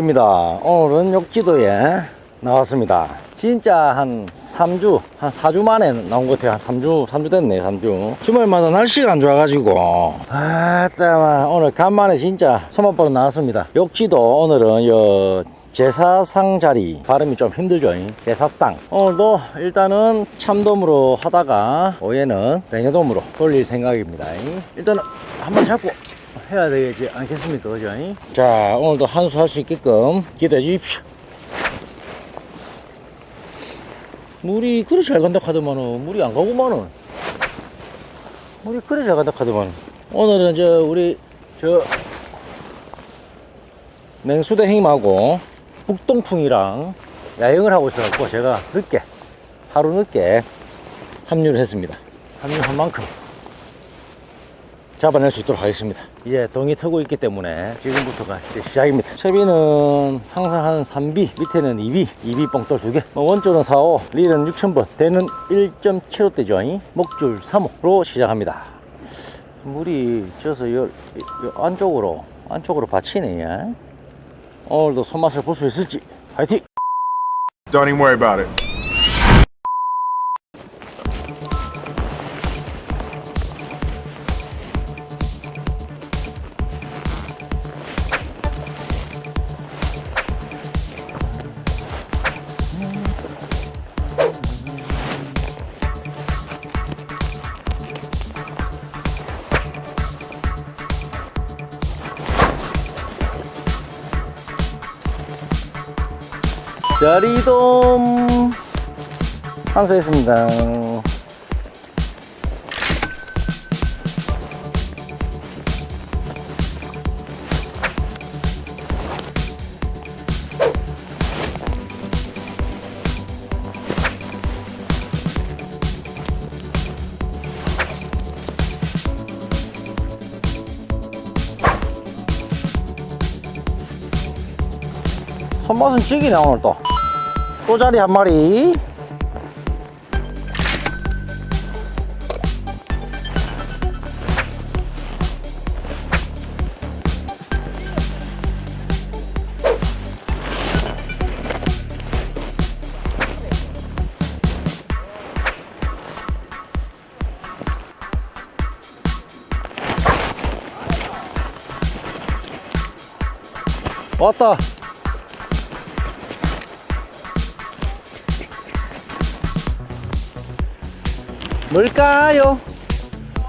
오늘입니다. 오늘은 욕지도에 나왔습니다. 진짜 한 3주, 한 4주 만에 나온 것 같아요. 한 3주, 3주 됐네, 3주. 주말마다 날씨가 안 좋아가지고. 아따, 오늘 간만에 진짜 소맛보러 나왔습니다. 욕지도 오늘은 요 제사상 자리 발음이 좀 힘들죠 제사상 오늘도 일단은 참돔으로 하다가 오후에는 뱅에돔으로 돌릴 생각입니다 일단은 한번 잡고 해야 되지. 않겠습니까 그죠 자 오늘도 한수 할 수 있게끔 기대해 주십시오. 물이 그리 잘 간다 하더만은 물이 안 가고만은. 물이 그리 잘 간다 하더만 오늘은 저 우리 저 맹수대 형님하고 북동풍이랑 야영을 하고 있어갖고 제가 늦게 하루 늦게 합류를 했습니다. 합류한 만큼 잡아낼 수 있도록 하겠습니다 이제 동이 트고 있기 때문에 지금부터가 이제 시작입니다 채비는 항상 한 3비 밑에는 2비 2비 뽕돌 2개 뭐 원줄은 4호 릴은 6000번 대는 1.75대죠 목줄 3호로 시작합니다 물이 져서 요, 요 안쪽으로 안쪽으로 받치네 야. 오늘도 손맛을 볼 수 있을지 화이팅! Don't even worry about it. 자리돔 완수했습니다 손맛은 죽이네 오늘 또. 또 자리 한 마리. 왔다. 뭘까요?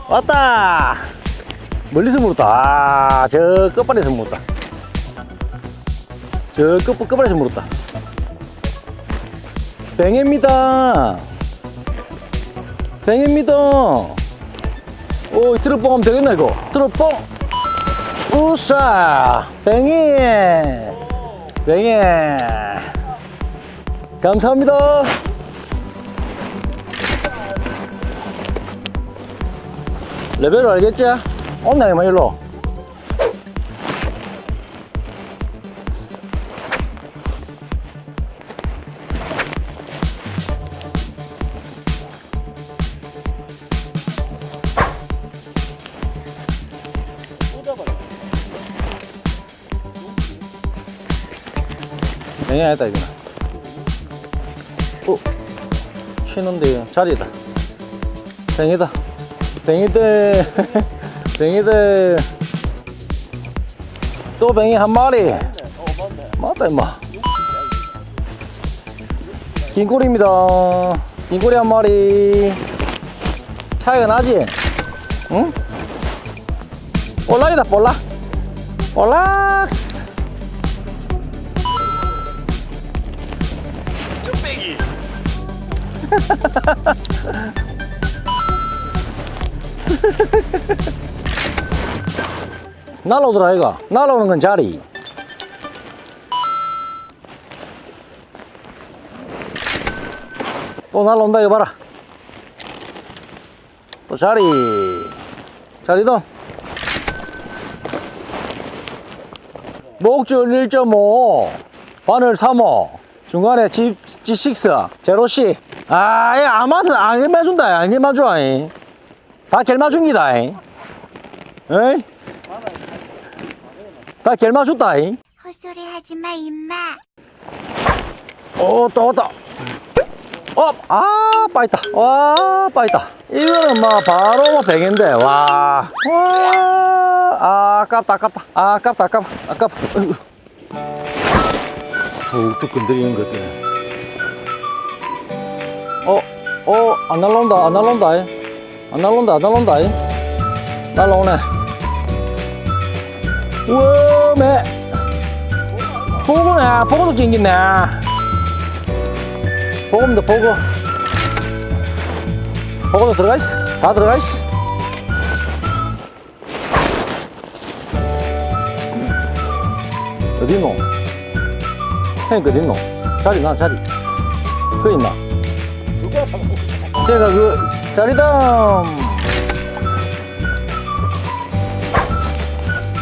왔다! 멀리서 물었다. 아, 저 끝발에서 물었다. 저 끝, 끝발에서 물었다. 뱅입니다. 뱅입니다. 오, 트럭뽕 하면 되겠나, 이거? 트럭뽕! 우싸! 뱅이! 뱅이! 감사합니다. 레벨을 알겠지? 온나 이마 일로. 아니다 이거는. 어 쉬는데 자리다. 뱅이다 뱅이들 뱅이들. 또 뱅이 한 마리. 맞다 임마. 긴꼬리입니다. 긴꼬리 한 마리. 차이가 나지? 응? 볼락이다 볼락. 볼락스 날라오더라 이거. 날라오는 건 자리. 또 날라온다 이거 봐라. 또 자리. 자리도. 목줄 1.5 바늘 3호 중간에 G, G6 제로C 아, 얘 아마도 안 gel마준다, 안 gel마줘, 잉. 다 gel마줍니다, 잉. 에이? 다 gel마줬다, 잉. 헛소리 하지 마, 임마. 오, 또 왔다. 어, 아, 빠있다. 와, 빠있다. 이거는 뭐, 바로 뭐, 백인데, 와. 와, 아, 아깝다, 아 깝다. 아, 아깝다, 아 깝다, 아깝다. 어이구. 툭툭 건드리는 것들. 어, 어, 안 날라온다, 안 날라온다. 이. 안 날라온다, 안 날라온다. 이. 날라오네. 우와, 매. 보고네, 보고도 낑겼네. 보금도 보고 보고도 들어가 있어 다 들어가 있어 어디 있노? 형이 어디 있노? 자리 나 자리 그 있나? 제가 그 자리다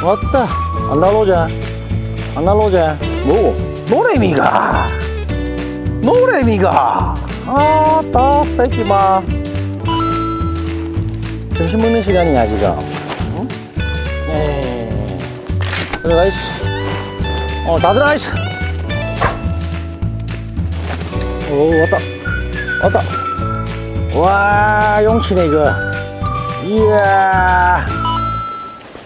왔다. 안 날라오자. 안 날라오자. 뭐고? 노래미가. 노래미가. 아따 새끼 봐 점심 먹는 시간이야 지금 응? 예. 들어가 어다 들어가 있어. 오 왔다. 왔다 와 용치네 이거. 이야.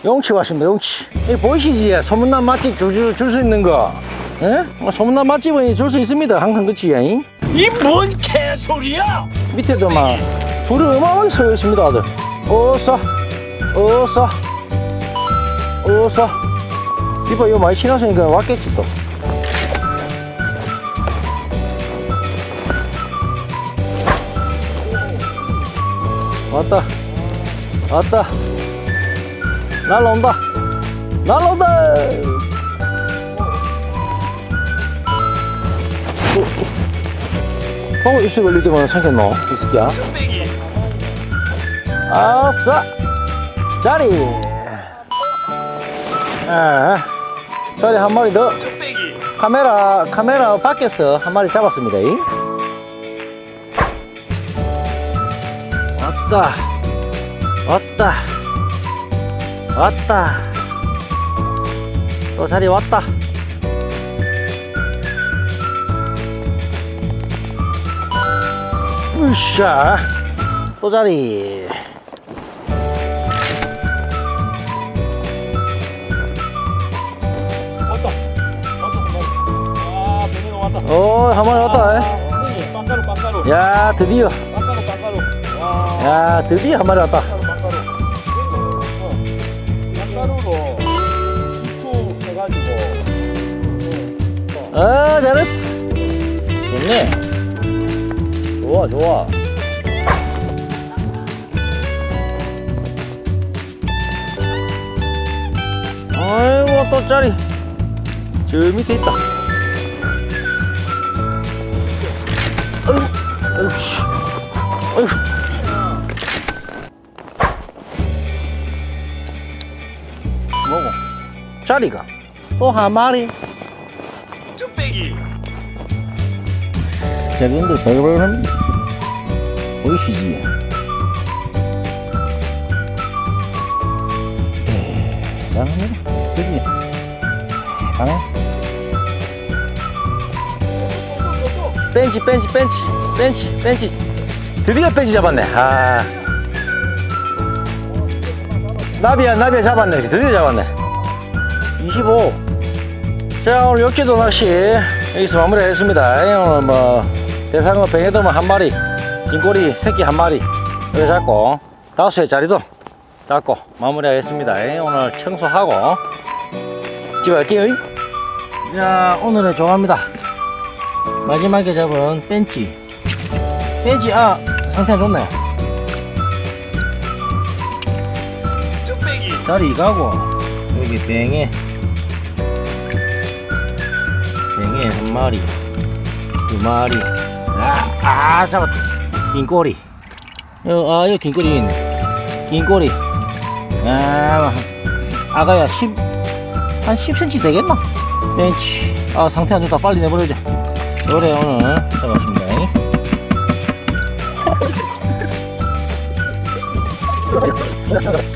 용치 왔습니다 용치. 이 보이시지? 소문난 맛집 줄수 있는 거. 예? 뭐 소문난 맛집은 줄 수 있습니다. 항상 그치 이이뭔 개소리야! 밑에도 막 줄이 어마어마하게 서 있습니다 아들. 어싸 어싸 어싸 이봐 이거 많이 지났으니까 왔겠지 또 왔다 왔다 날라온다 날라온다 어, 입술 걸릴 때만 생겼노, 이 새끼야. 아싸! 자리! 아, 자리 한 마리 더. 카메라, 카메라 밖에서 한 마리 잡았습니다. 이. 왔다. 왔다. 왔다. 또 자리 왔다. 으쌰 또 자리 왔다. 왔다. 아, 왔다. 어한 마리 왔다 아, 빵가루, 빵가루. 야 드디어 빵가루, 빵가루. 와, 야 드디어 한 마리 왔다. 빵가루로 투 해가지고. 아 잘했어. 좋네. 좋아 좋아. 아이고 또 자리. 저 밑에 있다. 아이고 아이고 자리가 또 한 마리 쭈빼기. 자기들 벌벌합니다. 보이시지? 대단합니다. 그지? 대단해. 벤치, 벤치, 벤치, 벤치, 벤치. 드디어 벤치 잡았네. 아. 나비야, 나비야 잡았네. 드디어 잡았네. 25. 자 오늘 역지도 낚시 여기서 마무리하겠습니다. 오늘 뭐 대상어 뱅에도만 한 마리 긴꼬리 새끼 한 마리 이렇게 잡고 다수의 자리도 잡고 마무리하겠습니다. 오늘 청소하고 집에 갈게요. 자 오늘의 조합입니다. 마지막에 잡은 벤치 벤치 아 상태 좋네. 자리 가고 여기 뱅에 뱅에 한 마리 두 마리. 아, 아 잡았다. 긴 꼬리. 여, 아 여기 긴 꼬리 있네. 긴 꼬리. 아 아가야 10, 한 10cm 되겠나? 벤치. 아 상태 안 좋다. 빨리 내버려자 요래 오늘 잡았습니다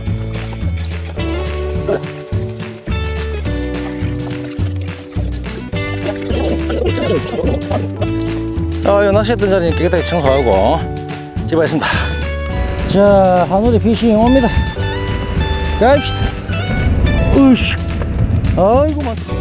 아, 이 낚시했던 자리는 깨끗하게 청소하고 집어했습니다. 자, 하늘이 피싱 옵니다. 가입시다. 으이씨. 아이고, 많다.